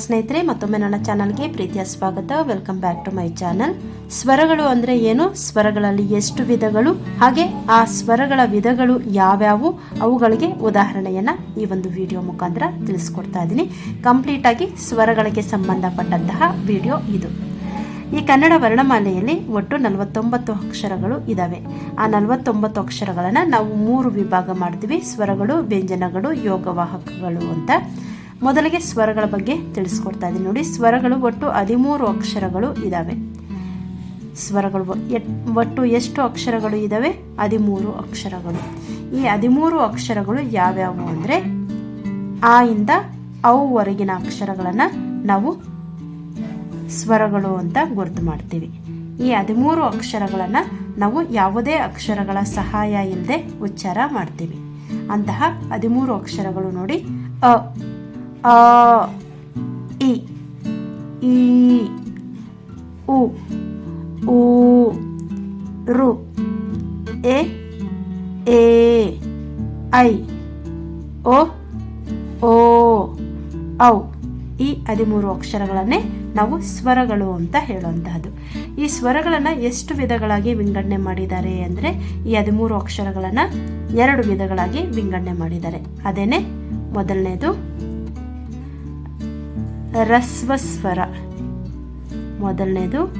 ಸ್ನೇಹಿತರೆ, ಮತ್ತೊಮ್ಮೆ ನನ್ನ ಚಾನಲ್ಗೆ ಪ್ರೀತಿಯ ಸ್ವಾಗತ. Welcome back to my channel ಸ್ವರಗಳು ಅಂದರೆ ಏನು? ಸ್ವರಗಳಲ್ಲಿ ಎಷ್ಟು ವಿಧಗಳು? ಹಾಗೆ ಆ ಸ್ವರಗಳ ವಿಧಗಳು ಯಾವ್ಯಾವು? ಅವುಗಳಿಗೆ ಉದಾಹರಣೆಯನ್ನ ಈ ಒಂದು ವಿಡಿಯೋ ಮುಖಾಂತರ ತಿಳಿಸ್ಕೊಡ್ತಾ ಇದ್ದೀನಿ. ಕಂಪ್ಲೀಟ್ ಆಗಿ ಸ್ವರಗಳಿಗೆ ಸಂಬಂಧಪಟ್ಟಂತಹ ವಿಡಿಯೋ ಇದು. ಈ ಕನ್ನಡ ವರ್ಣಮಾಲೆಯಲ್ಲಿ ಒಟ್ಟು ನಲವತ್ತೊಂಬತ್ತು ಅಕ್ಷರಗಳು ಇದ್ದಾವೆ ಆ ನಲವತ್ತೊಂಬತ್ತು ಅಕ್ಷರಗಳನ್ನು ನಾವು ಮೂರು ವಿಭಾಗ ಮಾಡ್ತೀವಿ. ಸ್ವರಗಳು, ವ್ಯಂಜನಗಳು, ಯೋಗವಾಹಕಗಳು ಅಂತ. ಮೊದಲಿಗೆ ಸ್ವರಗಳ ಬಗ್ಗೆ ತಿಳಿಸ್ಕೊಡ್ತಾ ಇದ್ದೀನಿ ನೋಡಿ. ಸ್ವರಗಳು ಒಟ್ಟು ಹದಿಮೂರು ಅಕ್ಷರಗಳು ಇದ್ದಾವೆ ಸ್ವರಗಳು ಒಟ್ಟು ಎಷ್ಟು ಅಕ್ಷರಗಳು ಇದ್ದಾವೆ ಹದಿಮೂರು ಅಕ್ಷರಗಳು. ಈ ಹದಿಮೂರು ಅಕ್ಷರಗಳು ಯಾವ್ಯಾವು ಅಂದರೆ ಆ ಇಂದ ಅವುವರೆಗಿನ ಅಕ್ಷರಗಳನ್ನು ನಾವು ಸ್ವರಗಳು ಅಂತ ಗುರುತು ಮಾಡ್ತೀವಿ. ಈ ಹದಿಮೂರು ಅಕ್ಷರಗಳನ್ನು ನಾವು ಯಾವುದೇ ಅಕ್ಷರಗಳ ಸಹಾಯ ಇಲ್ಲದೆ ಉಚ್ಚಾರ ಮಾಡ್ತೀವಿ. ಅಂತಹ ಹದಿಮೂರು ಅಕ್ಷರಗಳು ನೋಡಿ ಅ ಆ, ಇ, ಈ, ಉ u ರು, ಎ ಎ, ಐ, ಓ ಓ, ಔ. ಈ ಹದಿಮೂರು ಅಕ್ಷರಗಳನ್ನೇ ನಾವು ಸ್ವರಗಳು ಅಂತ ಹೇಳುವಂತಹದ್ದು. ಈ ಸ್ವರಗಳನ್ನು ಎಷ್ಟು ವಿಧಗಳಾಗಿ ವಿಂಗಡಣೆ ಮಾಡಿದ್ದಾರೆ ಅಂದರೆ ಈ ಹದಿಮೂರು ಅಕ್ಷರಗಳನ್ನು ಎರಡು ವಿಧಗಳಾಗಿ ವಿಂಗಡಣೆ ಮಾಡಿದ್ದಾರೆ. ಅದೇನೆ? ಮೊದಲನೇದು ರಸ್ವಸ್ವರ. ಮೊದಲನೇದು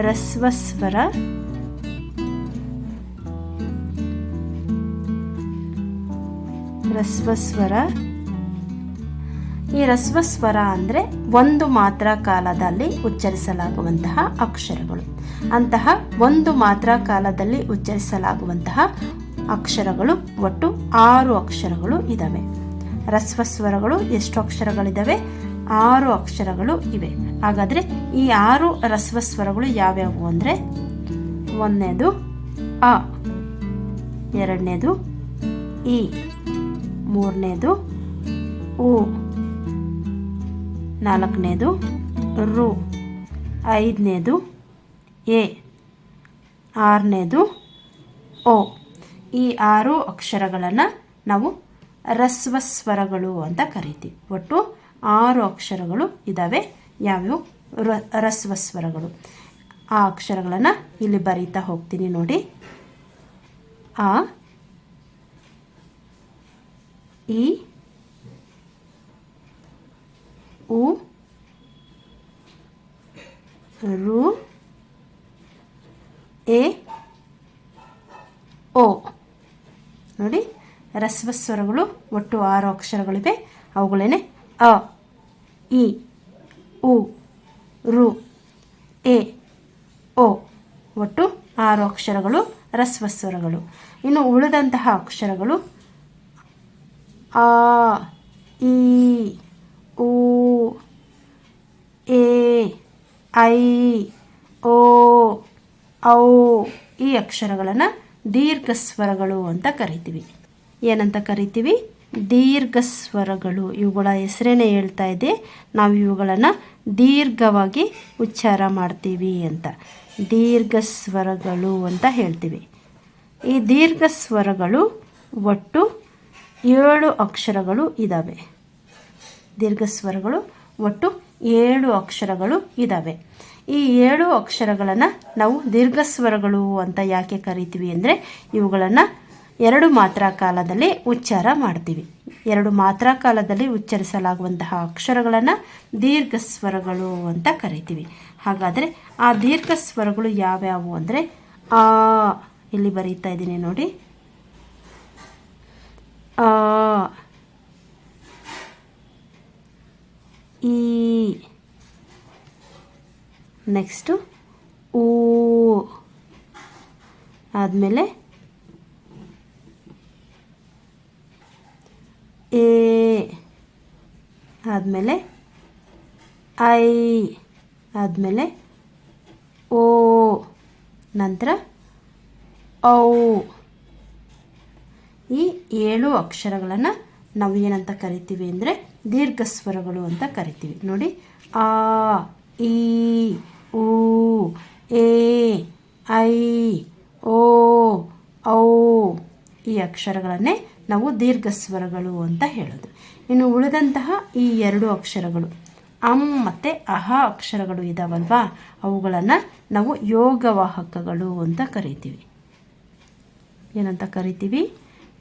ರಸ್ವಸ್ವರ. ರಸ್ವಸ್ವರ. ಈ ರಸ್ವಸ್ವರ ಅಂದರೆ ಒಂದು ಮಾತ್ರ ಕಾಲದಲ್ಲಿ ಉಚ್ಚರಿಸಲಾಗುವಂತಹ ಅಕ್ಷರಗಳು. ಅಂತಹ ಒಂದು ಮಾತ್ರ ಕಾಲದಲ್ಲಿ ಉಚ್ಚರಿಸಲಾಗುವಂತಹ ಅಕ್ಷರಗಳು ಒಟ್ಟು ಆರು ಅಕ್ಷರಗಳು ಇದ್ದಾವೆ ರಸ್ವಸ್ವರಗಳು ಎಷ್ಟು ಅಕ್ಷರಗಳಿದ್ದಾವೆ ಆರು ಅಕ್ಷರಗಳು ಇವೆ. ಹಾಗಾದರೆ ಈ ಆರು ರಸ್ವ ಸ್ವರಗಳು ಯಾವ್ಯಾವು ಅಂದರೆ? ಒಂದನೇದು ಅ, ಎರಡನೇದು ಇ, ಮೂರನೇದು ಉ, ನಾಲ್ಕನೇದು ರು, ಐದನೇದು ಎ, ಆರನೇದು ಓ. ಈ ಆರು ಅಕ್ಷರಗಳನ್ನು ನಾವು ರಸ್ವ ಸ್ವರಗಳು ಅಂತ ಕರಿತೀವಿ. ಒಟ್ಟು ಆರು ಅಕ್ಷರಗಳು ಇದ್ದಾವೆ ಯಾವ್ಯಾವ? ರ, ರಸ್ವಸ್ವರಗಳು. ಆ ಅಕ್ಷರಗಳನ್ನು ಇಲ್ಲಿ ಬರೀತಾ ಹೋಗ್ತೀನಿ ನೋಡಿ. ಆ ಇ ಉ, ರು, ಎ, ಓ. ನೋಡಿ ರಸ್ವ ಸ್ವರಗಳು ಒಟ್ಟು ಆರು ಅಕ್ಷರಗಳಿವೆ. ಅವುಗಳೇನೆ ಅ, ಇ, ಉ, ರು, ಎ, ಓ. ಒಟ್ಟು ಆರು ಅಕ್ಷರಗಳು, ರಸ್ವಸ್ವರಗಳು. ಇನ್ನು ಉಳಿದಂತಹ ಅಕ್ಷರಗಳು, ಆ, ಇ, ಉ, ಎ, ಐ, ಓ, ಔ ಈ ಅಕ್ಷರಗಳನ್ನು ದೀರ್ಘ ಸ್ವರಗಳು ಅಂತ ಕರಿತೀವಿ. ಏನಂತ ಕರಿತೀವಿ? ದೀರ್ಘ ಸ್ವರಗಳು ಇವುಗಳ ಹೆಸರೇನೆ ಹೇಳ್ತಾ ಇದೆ. ನಾವು ಇವುಗಳನ್ನು ದೀರ್ಘವಾಗಿ ಉಚ್ಚಾರ ಮಾಡ್ತೀವಿ ಅಂತ. ದೀರ್ಘ ಸ್ವರಗಳು ಅಂತ ಹೇಳ್ತೀವಿ. ಈ ದೀರ್ಘ ಸ್ವರಗಳು ಒಟ್ಟು ಏಳು ಅಕ್ಷರಗಳು ಇದ್ದಾವೆ ದೀರ್ಘ ಸ್ವರಗಳು ಒಟ್ಟು ಏಳು ಅಕ್ಷರಗಳು ಇದ್ದಾವೆ ಈ ಏಳು ಅಕ್ಷರಗಳನ್ನು ನಾವು ದೀರ್ಘ ಸ್ವರಗಳು ಅಂತ ಯಾಕೆ ಕರಿತೀವಿ ಅಂದರೆ ಇವುಗಳನ್ನು ಎರಡು ಮಾತ್ರ ಕಾಲದಲ್ಲಿ ಉಚ್ಚಾರ ಮಾಡ್ತೀವಿ. ಎರಡು ಮಾತ್ರ ಕಾಲದಲ್ಲಿ ಉಚ್ಚರಿಸಲಾಗುವಂತಹ ಅಕ್ಷರಗಳನ್ನು ದೀರ್ಘ ಸ್ವರಗಳು ಅಂತ ಕರಿತೀವಿ. ಹಾಗಾದರೆ ಆ ದೀರ್ಘ ಸ್ವರಗಳು ಯಾವ್ಯಾವು ಅಂದರೆ ಆ, ಇಲ್ಲಿ ಬರೀತಾ ಇದ್ದೀನಿ ನೋಡಿ. ಆ, ಈ ನೆಕ್ಸ್ಟು ಊ, ಆದಮೇಲೆ ಎ ಆದಮೇಲೆ ಐ ಆದಮೇಲೆ ಓ ನಂತರ ಔ. ಈ ಏಳು ಅಕ್ಷರಗಳನ್ನು ನಾವು ಏನಂತ ಕರಿತೀವಿ ಅಂದರೆ ದೀರ್ಘ ಸ್ವರಗಳು ಅಂತ ಕರಿತೀವಿ. ನೋಡಿ, ಆ ಇ ಉ, ಎ, ಐ, ಓ, ಔ ಈ ಅಕ್ಷರಗಳನ್ನೇ ನಾವು ದೀರ್ಘ ಸ್ವರಗಳು ಅಂತ ಹೇಳೋದು. ಇನ್ನು ಉಳಿದಂತಹ ಈ ಎರಡು ಅಕ್ಷರಗಳು, ಅಂ ಮತ್ತು ಅಹ ಅಕ್ಷರಗಳು ಇದಾವಲ್ವಾ? ಅವುಗಳನ್ನು ನಾವು ಯೋಗವಾಹಕಗಳು ಅಂತ ಕರಿತೀವಿ. ಏನಂತ ಕರಿತೀವಿ?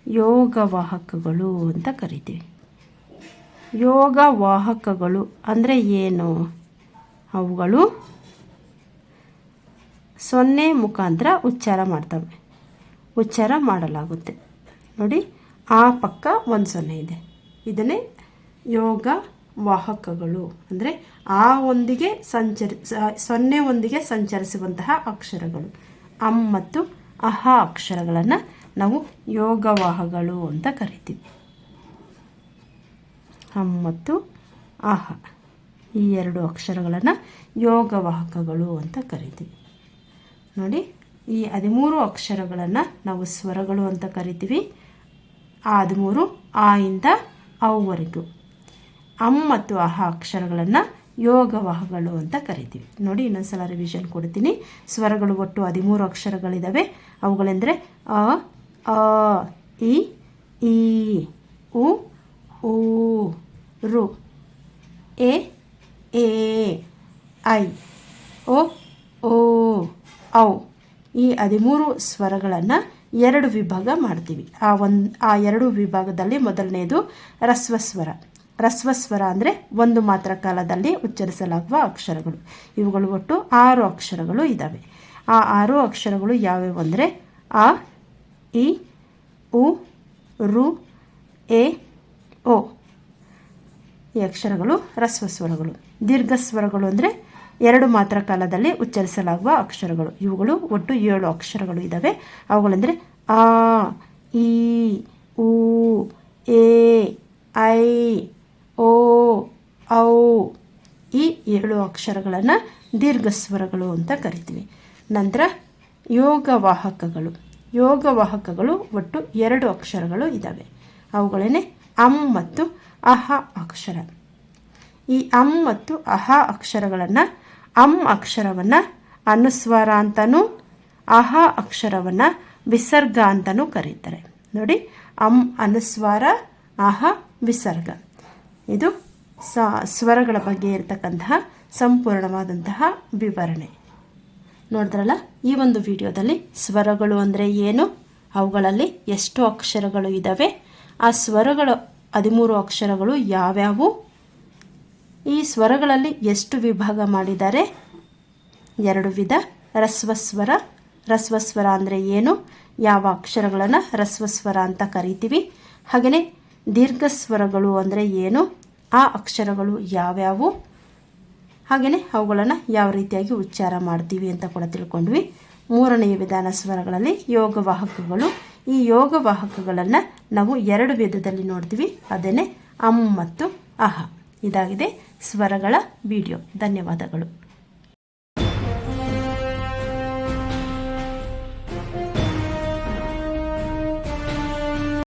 ಯೋಗವಾಹಕಗಳು ಅಂತ ಕರಿತೀವಿ. ಯೋಗವಾಹಕಗಳು ಅಂದರೆ ಏನು? ಅವುಗಳು ಸೊನ್ನೆ ಮುಖಾಂತರ ಉಚ್ಚಾರ ಮಾಡ್ತವೆ. ಉಚ್ಚಾರ ಮಾಡಲಾಗುತ್ತೆ. ನೋಡಿ ಆ ಪಕ್ಕ ಒಂದು ಸೊನ್ನೆ ಇದೆ. ಇದನ್ನೇ ಯೋಗ ವಾಹಕಗಳು. ಅಂದರೆ ಆ ಒಂದಿಗೆ ಸಂಚರಿ ಸೊನ್ನೆ ಒಂದಿಗೆ ಸಂಚರಿಸುವಂತಹ ಅಕ್ಷರಗಳು. ಅಂ ಮತ್ತು ಅಹ ಅಕ್ಷರಗಳನ್ನು ನಾವು ಯೋಗವಾಹಗಳು ಅಂತ ಕರಿತೀವಿ. ಹಂ ಮತ್ತು ಅಹ ಈ ಎರಡು ಅಕ್ಷರಗಳನ್ನು ಯೋಗವಾಹಕಗಳು ಅಂತ ಕರಿತೀವಿ. ನೋಡಿ, ಈ ಹದಿಮೂರು ಅಕ್ಷರಗಳನ್ನು ನಾವು ಸ್ವರಗಳು ಅಂತ ಕರಿತೀವಿ. ಆ ಹದಿಮೂರು ಆ ಇಂದ ಅವರೆಗೂ ಅಮ್ ಮತ್ತು ಅಹ ಅಕ್ಷರಗಳನ್ನು ಯೋಗವಾಹಗಳು ಅಂತ ಕರಿತೀವಿ. ನೋಡಿ, ಇನ್ನೊಂದ್ಸಲ ರಿವಿಷನ್ ಕೊಡ್ತೀನಿ. ಸ್ವರಗಳು ಒಟ್ಟು ಹದಿಮೂರು ಅಕ್ಷರಗಳಿದ್ದಾವೆ ಅವುಗಳೆಂದರೆ ಅ ಅ, ಇ, ಈ, ಉ ಊ ರು, ಎ ಎ, ಐ ಓ ಓ, ಔ ಈ ಹದಿಮೂರು ಸ್ವರಗಳನ್ನು ಎರಡು ವಿಭಾಗ ಮಾಡ್ತೀವಿ. ಆ ಒಂದು, ಆ ಎರಡು ವಿಭಾಗದಲ್ಲಿ ಮೊದಲನೆಯದು ರಸ್ವಸ್ವರ. ರಸ್ವಸ್ವರ ಅಂದರೆ ಒಂದು ಮಾತ್ರ ಕಾಲದಲ್ಲಿ ಉಚ್ಚರಿಸಲಾಗುವ ಅಕ್ಷರಗಳು. ಇವುಗಳು ಒಟ್ಟು ಆರು ಅಕ್ಷರಗಳು ಇದ್ದಾವೆ ಆ ಆರು ಅಕ್ಷರಗಳು ಯಾವ್ಯಾವು ಅಂದರೆ ಆ, ಇ, ಉ, ರು, ಎ, ಓ. ಈ ಅಕ್ಷರಗಳು ರಸ್ವಸ್ವರಗಳು. ದೀರ್ಘಸ್ವರಗಳು ಅಂದರೆ ಎರಡು ಮಾತ್ರ ಕಾಲದಲ್ಲಿ ಉಚ್ಚರಿಸಲಾಗುವ ಅಕ್ಷರಗಳು. ಇವುಗಳು ಒಟ್ಟು ಏಳು ಅಕ್ಷರಗಳು ಇದ್ದಾವೆ ಅವುಗಳೆಂದರೆ ಆ ಇ ಉ, ಎ, ಐ, ಓ, ಔ ಈ ಏಳು ಅಕ್ಷರಗಳನ್ನು ದೀರ್ಘಸ್ವರಗಳು ಅಂತ ಕರಿತೀವಿ. ನಂತರ ಯೋಗವಾಹಕಗಳು. ಯೋಗವಾಹಕಗಳು ಒಟ್ಟು ಎರಡು ಅಕ್ಷರಗಳು ಇದ್ದಾವೆ ಅವುಗಳೇನೆ ಅಂ ಮತ್ತು ಅಹ ಅಕ್ಷರ. ಈ ಅಂ ಮತ್ತು ಅಹ ಅಕ್ಷರಗಳನ್ನು ಅಂ ಅಕ್ಷರವನ್ನು, ಅನುಸ್ವಾರ ಅಂತಲೂ ಅಹ ಅಕ್ಷರವನ್ನು, ವಿಸರ್ಗ ಅಂತಲೂ ಕರೀತಾರೆ. ನೋಡಿ, ಅಂ ಅನುಸ್ವಾರ, ಅಹ ವಿಸರ್ಗ. ಇದು ಸ ಸ್ವರಗಳ ಬಗ್ಗೆ ಇರತಕ್ಕಂತಹ ಸಂಪೂರ್ಣವಾದಂತಹ ವಿವರಣೆ. ನೋಡಿದ್ರಲ್ಲ, ಈ ಒಂದು ವಿಡಿಯೋದಲ್ಲಿ ಸ್ವರಗಳು ಅಂದರೆ ಏನು? ಅವುಗಳಲ್ಲಿ ಎಷ್ಟು ಅಕ್ಷರಗಳು ಇದ್ದಾವೆ ಆ ಸ್ವರಗಳು, ಹದಿಮೂರು ಅಕ್ಷರಗಳು ಯಾವ್ಯಾವು? ಈ ಸ್ವರಗಳಲ್ಲಿ ಎಷ್ಟು ವಿಭಾಗ ಮಾಡಿದ್ದಾರೆ? ಎರಡು ವಿಧ. ರಸ್ವಸ್ವರ. ರಸ್ವಸ್ವರ ಅಂದರೆ ಏನು? ಯಾವ ಅಕ್ಷರಗಳನ್ನು ರಸ್ವಸ್ವರ ಅಂತ ಕರಿತೀವಿ. ಹಾಗೆಯೇ ದೀರ್ಘಸ್ವರಗಳು ಅಂದರೆ ಏನು? ಆ ಅಕ್ಷರಗಳು ಯಾವ್ಯಾವು? ಹಾಗೆಯೇ ಅವುಗಳನ್ನು ಯಾವ ರೀತಿಯಾಗಿ ಉಚ್ಚಾರ ಮಾಡ್ತೀವಿ ಅಂತ ಕೂಡ ತಿಳ್ಕೊಂಡ್ವಿ. ಮೂರನೆಯ ವಿಧಾನ ಸ್ವರಗಳಲ್ಲಿ ಯೋಗವಾಹಕಗಳು. ಈ ಯೋಗವಾಹಕಗಳನ್ನು ನಾವು ಎರಡು ವಿಧದಲ್ಲಿ ನೋಡ್ತೀವಿ. ಅದೇನೆ ಅಮ್ ಮತ್ತು ಅಹ. ಇದಾಗಿದೆ. ಸ್ವರಗಳ ವಿಡಿಯೋ. ಧನ್ಯವಾದಗಳು.